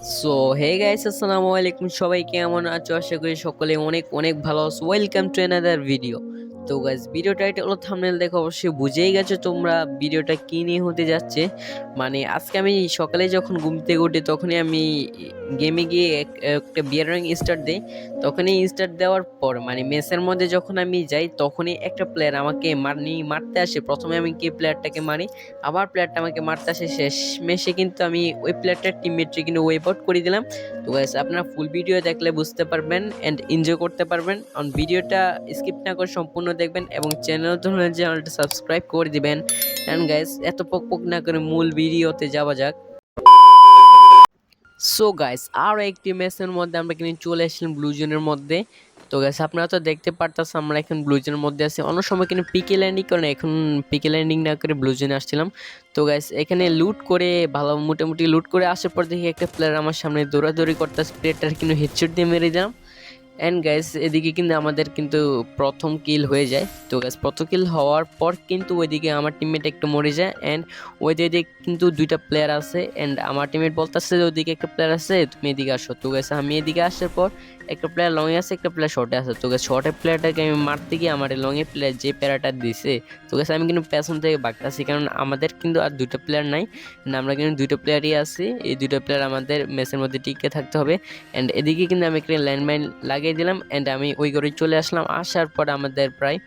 So hey guys আসসালামু আলাইকুম সবাই কেমন আছো? আশা করি সকলে অনেক অনেক ভালো আছো। ওয়েলকাম টু অ্যানাদার ভিডিও তো গাইস ভিডিও টাইটেল ও থাম্বনেল দেখো, অবশ্যই বুঝেই গেছো তোমরা ভিডিওটা কি নিয়ে হতে যাচ্ছে। মানে আজকে আমি সকালে যখন ঘুম থেকে উঠি, তখনই আমি গেমে গিয়ে এক- একটা বিয়ার রং স্টার্ট দিই, তখনই স্টার্ট দেওয়ার পর মানে মেসের মধ্যে যখন আমি যাই, তখনই একটা প্লেয়ার আমাকে মারনি, মারতে আসে। প্রথমে আমি কি প্লেয়ারটাকে মারি, আবার প্লেয়ারটা আমাকে মারতে আসে, শেষ মেশে কিন্তু আমি ওই প্লেয়ারটার টিমমেটকে কিন্তু ওয়েপ আউট করে দিলাম। তো গাইস আপনারা ফুল ভিডিও দেখলে বুঝতে পারবেন অ্যান্ড এনজয় করতে পারবেন। অন ভিডিওটা স্কিপ না করে সম্পূর্ণ দেখবেন এবং চ্যানেল ধরনের চ্যানেলটা সাবস্ক্রাইব করে দিবেন। অ্যান্ড গাইস এত পক পক না করে মূল ভিডিওতে যাওয়া যাক। সো গাইস আরও একটি ম্যাচের মধ্যে আমরা কিন্তু চলে আসলাম ব্লুজনের মধ্যে। তো গাইস আপনারা তো দেখতে পারতাস আমরা এখন ব্লুজনের মধ্যে আছি। অন্য সময় কিন্তু পিকে ল্যান্ডিং করে না, এখন পিকে ল্যান্ডিং না করে ব্লু জোনে আসছিলাম। তো গাইস এখানে লুট করে, ভালো, মোটামুটি লুট করে আসার পর দেখি একটা প্লেয়ার আমার সামনে দৌড়াদৌড়ি করতেছে প্লেয়ারটার কিন্তু হেডশট দিয়ে মেরে দিলাম। অ্যান্ড গ্যাস এদিকে কিন্তু আমাদের কিন্তু প্রথম কিল হয়ে যায়। তো গ্যাস প্রথম কিল হওয়ার পর কিন্তু ওইদিকে আমার টিমমেট একটু মরে যায়। অ্যান্ড ওই দিকে কিন্তু দুইটা প্লেয়ার আছে। অ্যান্ড আমার টিমমেট বলতেছে যে, ওইদিকে একটা প্লেয়ার আছে, তুমি এদিকে আসো। তো গ্যাস আমি এদিকে আসার পর একটা প্লেয়ার লংয়ে আছে, একটা প্লেয়ার শর্টে আছে। তোকে শর্টের প্লেয়ারটাকে আমি মারতে গিয়ে আমার লংয়ে প্লেয়ার যে প্যারাটা দিছে, তোকে আমি কিন্তু পেছন থেকে বাগতাছি। কারণ আমাদের কিন্তু আর দুটো প্লেয়ার নাই আমরা কিন্তু দুটো প্লেয়ারই আছি। এই দুটো প্লেয়ার আমাদের ম্যাচের মধ্যে টিকে থাকতে হবে। অ্যান্ড এদিকে কিন্তু আমি একটা ল্যান্ডমাইন লাগিয়ে দিলাম অ্যান্ড আমি ওই করে চলে আসলাম। আসার পর আমাদের প্রায়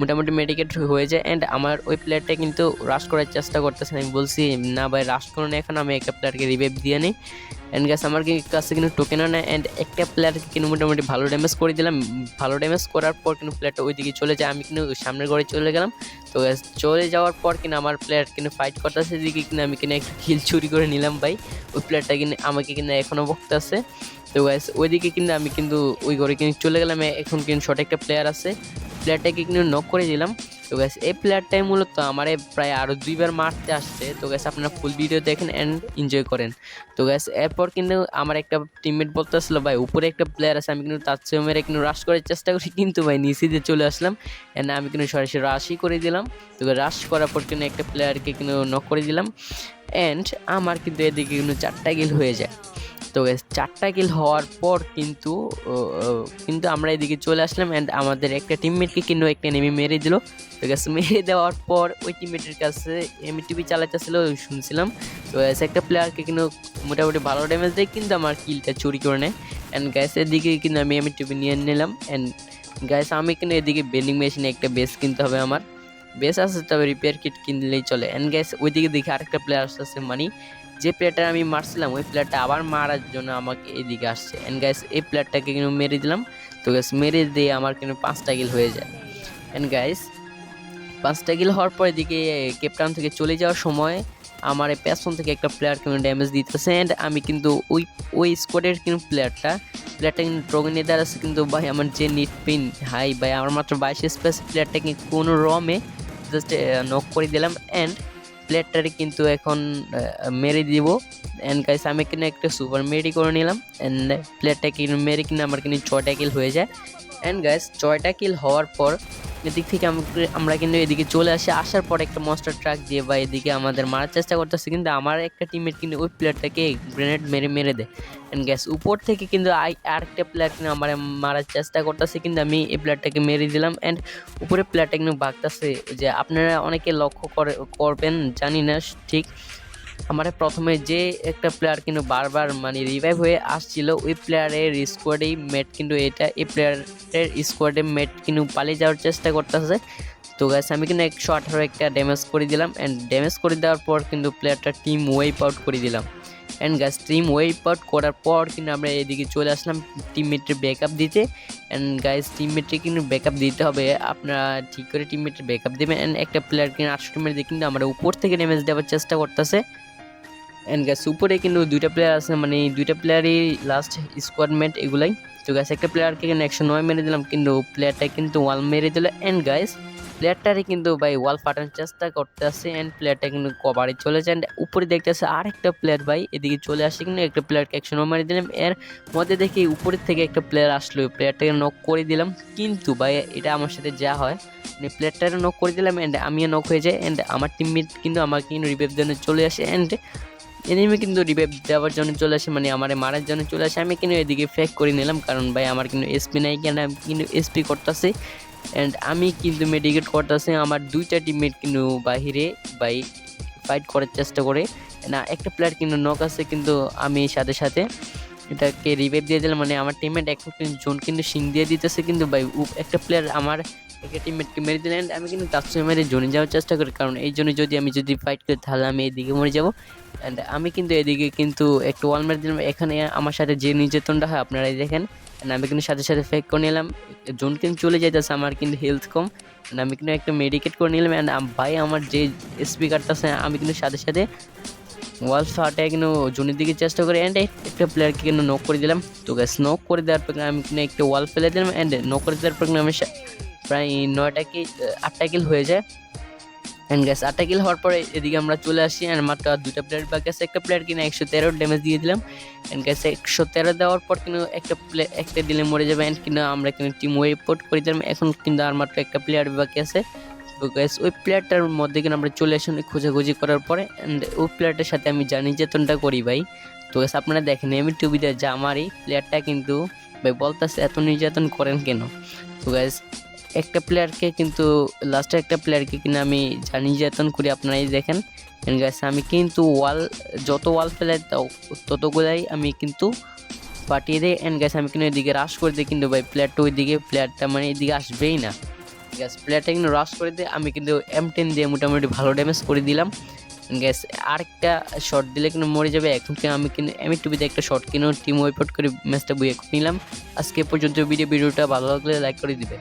মোটামুটি মেডিকেট হয়ে যায় অ্যান্ড আমার ওই প্লেয়ারটা কিন্তু রাশ করার চেষ্টা করতেছে। আমি বলছি, না ভাই রাশ করুন এখন, আমি একটা প্লেয়ারকে রিভাইভ দিয়ে নিই। অ্যান্ড গ্যাস আমার কাছে কিন্তু টোকেনও নেয় অ্যান্ড একটা প্লেয়ারকে কিন্তু মোটামুটি ভালো ড্যামেজ করে দিলাম। ভালো ড্যামেজ করার পর কিন্তু প্লেয়ারটা ওইদিকে চলে যায়, আমি কিন্তু সামনের ঘরে চলে গেলাম। তো চলে যাওয়ার পর কিন্তু আমার প্লেয়ার কিন্তু ফাইট করতেছে দিকে কিন্তু আমি কিন্তু একটা কিল চুরি করে নিলাম ভাই। ওই প্লেয়ারটা কিন্তু আমাকে কিন্তু এখনও বকতেছে। তো গাইস ওইদিকে কিন্তু আমি কিন্তু ওই ঘরে কিন্তু চলে গেলাম। এখন কিন্তু শর্ট একটা প্লেয়ার আছে। প্লেয়ারটাকে কিন্তু নক করে দিলাম। তো গ্যাস এই প্লেয়ারটাই মূলত আমারে প্রায় আরও দুইবার মারতে আসছে। তো গ্যাস আপনারা ফুল ভিডিও দেখেন অ্যান্ড এনজয় করেন। তো গ্যাস এরপর কিন্তু আমার একটা টিমমেট বলতেছিল, ভাই, উপরে একটা প্লেয়ার আছে, আমি কিন্তু তার চেয়ে মেরে কিন্তু রাশ করার চেষ্টা করি। কিন্তু ভাই, নিচে দিয়ে চলে আসলাম অ্যান্ড আমি কিন্তু সরাসরি রাশই করে দিলাম। তো রাশ করার পর কিন্তু একটা প্লেয়ারকে কিন্তু নক করে দিলাম। অ্যান্ড আমার কিন্তু এদিকে কিন্তু চারটা গিল হয়ে যায়। তো চারটা কিল হওয়ার পর কিন্তু কিন্তু আমরা এদিকে চলে আসলাম অ্যান্ড আমাদের একটা টিমমেটকে কিন্তু একটা নেমে মেরে দিল। তো গ্যাস মেরে দেওয়ার পর ওই টিমমেটের কাছে এমনি টিভি চালাইতেছিল শুনছিলাম। তো guys, একটা প্লেয়ারকে কিন্তু মোটামুটি ভালো ড্যামেজ দেয় কিন্তু আমার কিলটা চুরি করে নেয়। অ্যান্ড গ্যাস এদিকে কিন্তু আমি এমনি টিভি নিয়ে নিলাম অ্যান্ড গ্যাস আমি কিন্তু এদিকে বেন্ডিং মেশিনে একটা বেস কিনতে হবে আমার। বেস আছে, তবে রিপেয়ার কিট কিনলেই চলে। অ্যান্ড গ্যাস ওইদিকে দেখি আরেকটা প্লেয়ার আসতেছে মানি যে প্লেয়ারটা আমি মারছিলাম, ওই প্লেয়ারটা আবার মারার জন্য আমাকে এদিকে আসছে। অ্যান্ড গ্যাস এই প্লেয়ারটাকে কিন্তু মেরে দিলাম। তো গ্যাস মেরে দিয়ে আমার কিন্তু পাঁচটা কিল হয়ে যায়। অ্যান্ড গাইস পাঁচটা কিল হওয়ার পর এদিকে কেপটাউন থেকে চলে যাওয়ার সময় আমার পেছন থেকে একটা প্লেয়ার কিন্তু ড্যামেজ দিতেছে। অ্যান্ড আমি কিন্তু ওই ওই স্কোয়াডের কিন্তু প্লেয়ারটা প্লেয়ারটা কিন্তু ড্রগন আছে কিন্তু ভাই, আমার যে নিট পিন হাই ভাই, আমার মাত্র বাইশ স্পেস প্লেয়ারটা কিন্তু কোনো রমে জাস্ট নক করে দিলাম অ্যান্ড প্লেটটারে কিন্তু এখন আহ, মেরে দিব। অ্যান্ড গাইস আমি কিন্তু একটা সুপার মেরি করে নিলাম। অ্যান্ড প্লেটটা কিনে মেরে কিনে আমার কিন্তু ছয়টা কিল হয়ে যায়। অ্যান্ড গাইস ছয়টা কিল হওয়ার পর এদিক থেকে আমরা কিন্তু এদিকে চলে আসি। আসার পর একটা মস্টার ট্রাক দিয়ে বা এদিকে আমাদের মারার চেষ্টা করতেছে। কিন্তু আমার একটা টিমের কিন্তু ওই প্লেয়ারটাকে গ্রেনেড মেরে মেরে দেয়। অ্যান্ড গ্যাস উপর থেকে কিন্তু আই- আরেকটা প্লেয়ার কিন্তু আমার মারার চেষ্টা করতেছে। কিন্তু আমি এই প্লেয়ারটাকে মেরে দিলাম। অ্যান্ড উপরে প্লেয়ারটা কিন্তু বাগতেছে যে আপনারা অনেকে লক্ষ্য করে, করবেন, জানি না, ঠিক। আমার প্রথমে যে একটা প্লেয়ার কিন্তু বারবার মানে রিভাইভ হয়ে আসছিল, ওই প্লেয়ারের স্কোয়াডেই মেট কিন্তু এটা, এই প্লেয়ারের স্কোয়াডে মেট কিন্তু পালিয়ে যাওয়ার চেষ্টা করতেছে। তো গাছ আমি কিন্তু একশো আঠারো একটা ড্যামেজ করে দিলাম অ্যান্ড ড্যামেজ করে দেওয়ার পর কিন্তু প্লেয়ারটা টিম ওয়াইপ আউট করে দিলাম। অ্যান্ড গাছ টিম ওয়াইপ আউট করার পর কিন্তু আমরা এদিকে চলে আসলাম টিমমেটের ব্যাকআপ দিতে। অ্যান্ড গাইজ টিমমেটকে কিন্তু ব্যাকআপ দিতে হবে। আপনারা ঠিক করে টিমমেটের ব্যাকআপ দেবেন। অ্যান্ড একটা প্লেয়ার কিন্তু আটশো টিমের দিয়ে কিন্তু আমরা উপর থেকে ড্যামেজ দেওয়ার চেষ্টা করতেছে। অ্যান্ড গ্যাস উপরে কিন্তু দুইটা প্লেয়ার আছে মানে দুইটা প্লেয়ারই লাস্ট স্কোয়াডমেট এগুলাই। তো গ্যাস একটা প্লেয়ারকে কিন্তু একশো নয় মেরে দিলাম, কিন্তু প্লেয়ারটা কিন্তু ওয়াল মেরে দিল। অ্যান্ড গাইস প্লেয়ারটারে কিন্তু ভাই ওয়াল ফাটানোর চেষ্টা করতে আসছে অ্যান্ড প্লেয়ারটা কিন্তু কবারে চলে যায়। উপরে দেখতেছে আর একটা প্লেয়ার ভাই, এদিকে চলে আসে কিন্তু একটা প্লেয়ারকে একশো মেরে দিলাম। এর মধ্যে দেখি উপরের থেকে একটা প্লেয়ার আসলো প্লেয়ারটাকে নক করে দিলাম। কিন্তু ভাই, এটা আমার সাথে যা হয় মানে প্লেয়ারটারে নক করে দিলাম অ্যান্ড আমিও নক হয়ে যাই। অ্যান্ড আমার টিমমেট কিন্তু আমাকে কিন্তু রিভাইভ জন্য চলে আসে। অ্যান্ড এনিমি কিন্তু রিভাইভ দেওয়ার জন্য চলে আসে মানে আমার মারার জন্য চলে আসে। আমি কিন্তু এদিকে ফেক করে নিলাম, কারণ ভাই, আমার কিন্তু এসপি নাই, কেন আমি কিন্তু এসপি করতেছি। অ্যান্ড আমি কিন্তু মেডিকেট করতেছি, আমার দুইটা টিমমেট কিন্তু বাহিরে বাই ফাইট করার চেষ্টা করে। না একটা প্লেয়ার কিন্তু নক আছে কিন্তু আমি সাথে সাথে। এটাকে রিভাইভ দিয়ে দিলাম। মানে আমার টিমমেট এক জোন কিন্তু সিং দিয়ে দিতেছে কিন্তু ভাই একটা প্লেয়ার আমার একটা টিমমেটকে মেরে দিলেন, আমি কিন্তু তার সঙ্গে মেরে জোনে যাওয়ার চেষ্টা করি। কারণ এই জন্য যদি আমি যদি ফাইট করি, তাহলে আমি এদিকে মরে যাব। অ্যান্ড আমি কিন্তু এদিকে কিন্তু একটু ওয়াল মেরে দিলাম। এখানে আমার সাথে যে নির্যাতনটা হয়, আপনারাই দেখেন। আমি কিন্তু সাথে সাথে ফেক করে নিলাম। জোন কিন্তু চলে যাইতেছে, আমার কিন্তু হেলথ কম। আমি কিন্তু একটা মেডিকেট করে নিলাম। অ্যান্ড ভাই, আমার যে স্পিকারটা আছে, আমি কিন্তু সাথে সাথে ওয়াল ফাটায় কিন্তু জোনের দিকে চেষ্টা করি অ্যান্ড একটা প্লেয়ারকে কিন্তু নক করে দিলাম। তো গ্যাস নক করে দেওয়ার পর আমি কিন্তু একটা ওয়াল ফেলে দিলাম অ্যান্ড নক করে দেওয়ার পর আমি প্রায় নয়টা কি আটটা কিল হয়ে যায়। অ্যান্ড গ্যাস আটটা কিল হওয়ার পরে এদিকে আমরা চলে আসি অ্যান্ড মাত্র দুটা প্লেয়ার বাকি আছে একটা প্লেয়ার কিনা একশো তেরো ড্যামেজ দিয়ে দিলাম। অ্যান্ড গ্যাস একশো তেরো দেওয়ার পর কিন্তু একটা প্লে একটা দিলে মরে যাবে অ্যান্ড কিন্তু আমরা কিন্তু টিম রিপোর্ট করে দিলাম। এখন কিন্তু আর মাত্র একটা প্লেয়ার বাকি আছে। তো গ্যাস ওই প্লেয়ারটার মধ্যে কিন্তু আমরা চলে আসি অনেক খোঁজাখুঁজি করার পরে অ্যান্ড ওই প্লেয়ারটার সাথে আমি যা নির্যাতনটা করি ভাই। তো গ্যাস আপনারা দেখেন এমনি টুবিতে যা আমারই প্লেয়ারটা কিন্তু ভাই বলতেছে, এত নির্যাতন করেন কেন? তো গ্যাস একটা প্লেয়ারকে কিন্তু লাস্টে একটা প্লেয়ারকে কিন্তু আমি যা নির্যাতন করি আপনারাই দেখেন। গ্যাস আমি কিন্তু ওয়াল যত ওয়াল তাও- ততগুলাই আমি কিন্তু পাঠিয়ে দিই। অ্যান্ড গ্যাস আমি কিন্তু এদিকে রাশ করে দিই কিন্তু ভাই প্লেয়ারটা ওইদিকে প্লেয়ারটা মানে এদিকে আসবেই না। গ্যাস প্লেয়ারটা রাশ করে দিয়ে আমি কিন্তু এম টেন দিয়ে মোটামুটি ভালো ড্যামেজ করে দিলাম। গ্যাস আরেকটা শট দিলে কিন্তু মরে যাবে। এখন কিন্তু আমি কিন্তু এম টুবিতে একটা শট কিনে টিম ওয়াইপট করে ম্যাচটা বইয়ে নিলাম। আজকে পর্যন্ত ভিডিও ভিডিওটা ভালো লাগলে লাইক করে দিবে।